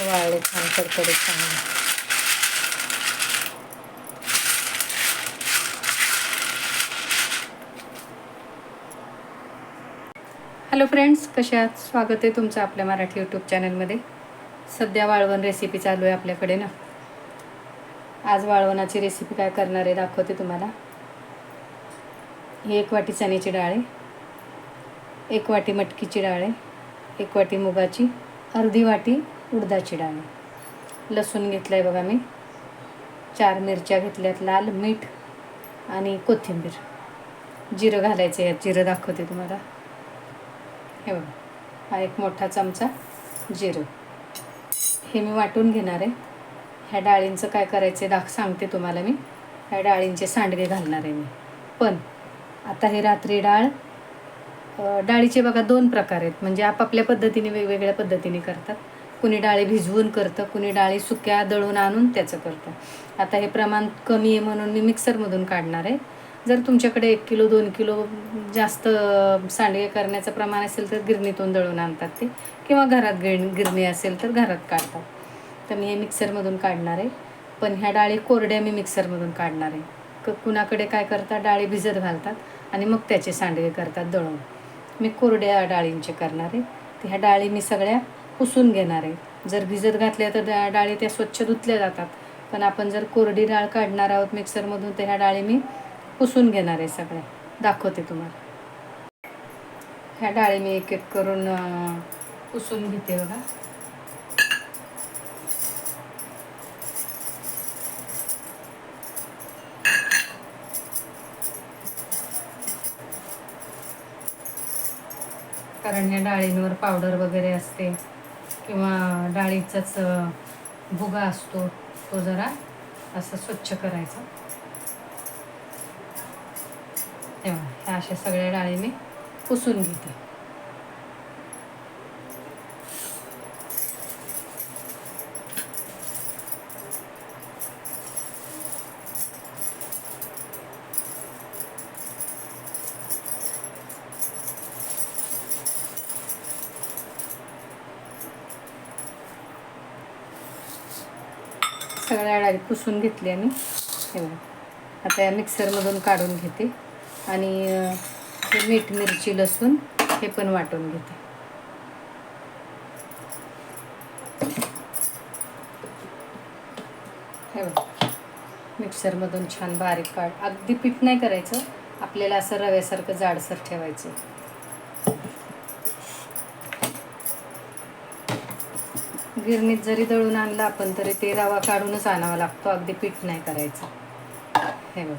मस्त वाळले छान कडकडीत चांगले. हॅलो फ्रेंड्स कसे आहात? स्वागत आहे तुमचं आपल्या मराठी यूट्यूब चॅनलमध्ये सध्या वाळवण रेसिपी चालू आहे आपल्याकडे ना. आज वाळवणाची रेसिपी काय करणार आहे दाखवते तुम्हाला. ही एक वाटी चण्याची डाळ आहे. एक वाटी मटकीची डाळ आहे. एक वाटी मुगाची. अर्धी वाटी उडदाची डाळ. लसूण घेतलं आहे बघा मी. चार मिरच्या घेतल्यात लाल मीठ आणि कोथिंबीर. जिरं घालायचं यात जिरं दाखवते तुम्हाला. हे बघा हा एक मोठा चमचा जिरं. हे मी वाटून घेणार आहे. ह्या डाळींचं काय करायचं दाख सांगते तुम्हाला मी. ह्या डाळींचे सांडगे घालणार आहे मी. पण आता हे रात्री डाळ डाळीचे बघा दोन प्रकार आहेत. म्हणजे आपापल्या पद्धतीने वेगवेगळ्या पद्धतीने करतात. कुणी डाळी भिजवून करतं कुणी डाळी सुक्या दळून आणून त्याचं करतं. आता हे प्रमाण कमी आहे म्हणून मी मिक्सरमधून काढणार आहे. जर तुमच्याकडे एक किलो दोन किलो जास्त सांडगे करण्याचं प्रमाण असेल तर गिरणीतून दळून आणतात ते. किंवा घरात गिर गिरणी असेल तर घरात काढतात. तर मी हे मिक्सरमधून काढणार आहे. पण ह्या डाळी कोरड्या मी मिक्सरमधून काढणार आहे. क कुणाकडे काय करतात? डाळी भिजत घालतात आणि मग त्याचे सांडगे करतात दळून. मी कोरड्या डाळींचे करणार आहे. तर ह्या डाळी मी सगळ्या पुसून घेणार आहे. जर भिजत घातल्या तर डाळी त्या स्वच्छ धुतल्या जातात. पण आपण जर कोरडी डाळ काढणार आहोत मिक्सरमधून तर ह्या डाळी मी पुसून घेणार आहे सगळ्या. दाखवते तुम्हाला. ह्या डाळी मी एक एक करून पुसून घेते बघा. कारण या डाळींवर पावडर वगैरे असते. किंवा डाळीचाच भुगा असतो तो जरा असं स्वच्छ करायचा. तेव्हा ह्या अशा सगळ्या डाळी मी पुसून घेते. सगळ्या डाळी पुसून घेतली आम्ही. हे बघा. आता या मिक्सरमधून काढून घेते. आणि मीठ मिरची लसूण हे पण वाटून घेते. हे बघा. मिक्सरमधून छान बारीक काढ. अगदी पीठ नाही करायचं. आपल्याला असं रव्यासारखं जाडसर ठेवायचं. गिरणीत जरी दळून आणलं आपण तरी ते रवा काढूनच आणावा लागतो. अगदी पीठ नाही करायचं. हे बघ.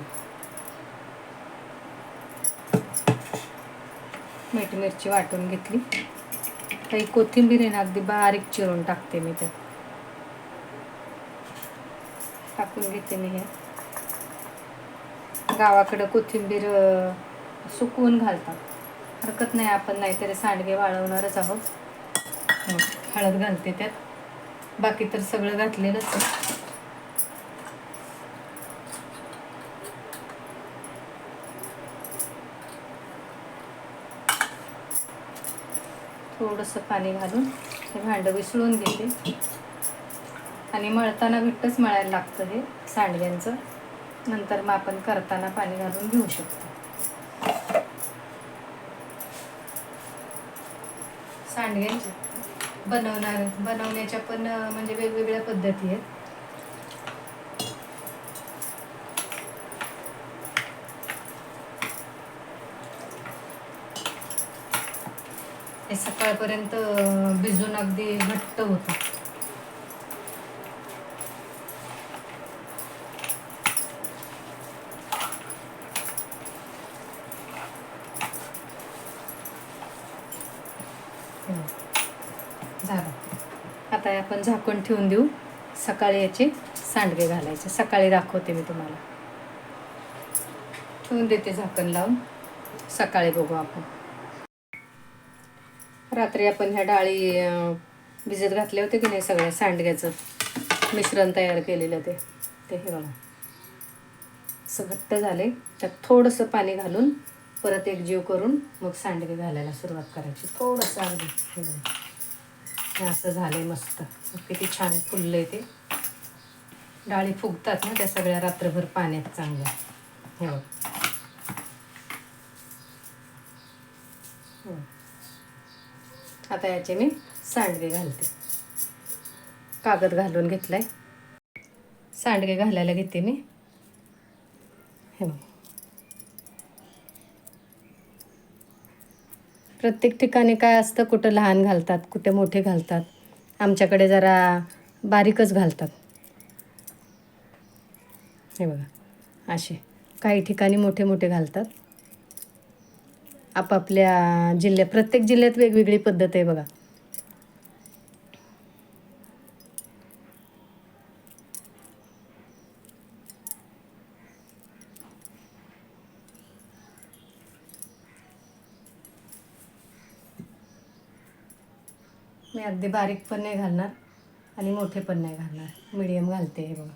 मीठ मिरची वाटून घेतली. काही कोथिंबीर आहे ना अगदी बारीक चिरून टाकते मी त्यात. टाकून घेते मी हे. गावाकडं कोथिंबीर सुकवून घालतात. हरकत नाही आपण नाहीतरी सांडगे वाळवणारच आहोत. हळद घालते त्यात. बाकी तर सगळं घातलेलंच आहे. थोडंसं पाणी घालून हे भांडं विसळून घेते. आणि मळताना विट्टच मळायला लागतं हे सांडग्यांचं. नंतर मग आपण करताना पाणी घालून घेऊ शकतो. सांडग्यांच्या बनवणार बनवण्याच्या पण म्हणजे वेगवेगळ्या पद्धती आहेत. हे सकाळपर्यंत भिजून अगदी घट्ट होतं हं. झालं आता आपण झाकण ठेवून देऊ. सकाळी याचे सांडगे घालायचे. सकाळी दाखवते मी तुम्हाला. ठेवून देते झाकण लावून. सकाळी बघू आपण. रात्री आपण ह्या डाळी भिजत घातले होते की नाही सगळ्या सांडग्याचं? मिश्रण तयार केलेलं ते. ते हे बघा. असं घट्ट झाले त्यात थोडंसं पाणी घालून परत एक जीव करून मग सांडगे घालायला सुरुवात करायची. थोडंसं अगदी. हे बघा हे असं झालंय मस्त. किती छान फुललं आहे ते. डाळी फुगतात ना त्या सगळ्या रात्रभर पाण्यात चांगल्या. हे बघ. हो. आता याचे मी सांडगे घालते. कागद घालून घेतलाय. सांडगे घालायला घेते मी. हे प्रत्येक ठिकाणी काय असतं कुठं लहान घालतात कुठे मोठे घालतात आमच्याकडे जरा बारीकच घालतात. हे बघा असे काही ठिकाणी मोठे मोठे घालतात. आपापल्या जिल्ह्यात प्रत्येक जिल्ह्यात वेगवेगळी पद्धत आहे बघा. मी अगदी बारीक पण नाही घालणार आणि मोठे पण नाही घालणार. मीडियम घालते हे बघा.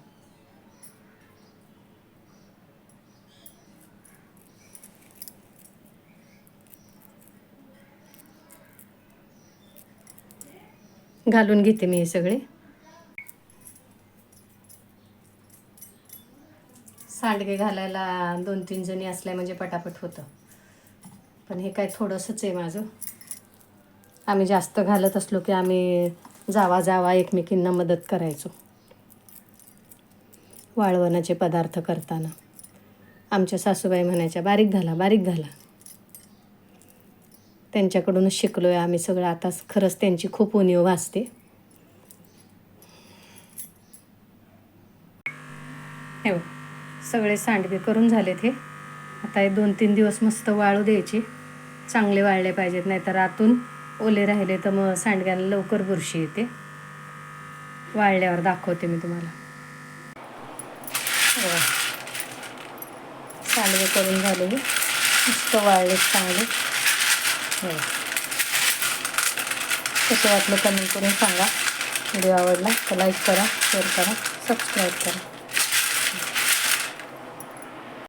घालून घेते मी हे सगळे. सांडगे घालायला दोन तीन जणी असल्या म्हणजे पटापट होतं. पण हे काय थोडंसंच आहे माझं. आम्ही जास्त घालत असलो की आम्ही जावा जावा एकमेकींना मदत करायचो. वाळवणाचे पदार्थ करताना. आमच्या सासूबाई म्हणायच्या बारीक घाला बारीक घाला. त्यांच्याकडूनच शिकलो आहे आम्ही सगळं. आता खरंच त्यांची खूप उणीव भासते हे सगळे सांडगे करून झालेत हे. आता हे दोन तीन दिवस मस्त वाळू द्यायचे. चांगले वाळले पाहिजेत नाहीतर आतून ओले राहिले तर मग सांडग्याला लवकर बुरशी येते. वाळल्यावर दाखवते मी तुम्हाला. हो. सांडगे करून झाले मस्त वाळले चांगले हो. कसं वाटलं कमेंट करून सांगा. व्हिडिओ आवडला तर लाईक करा शेअर करा सबस्क्राईब करा.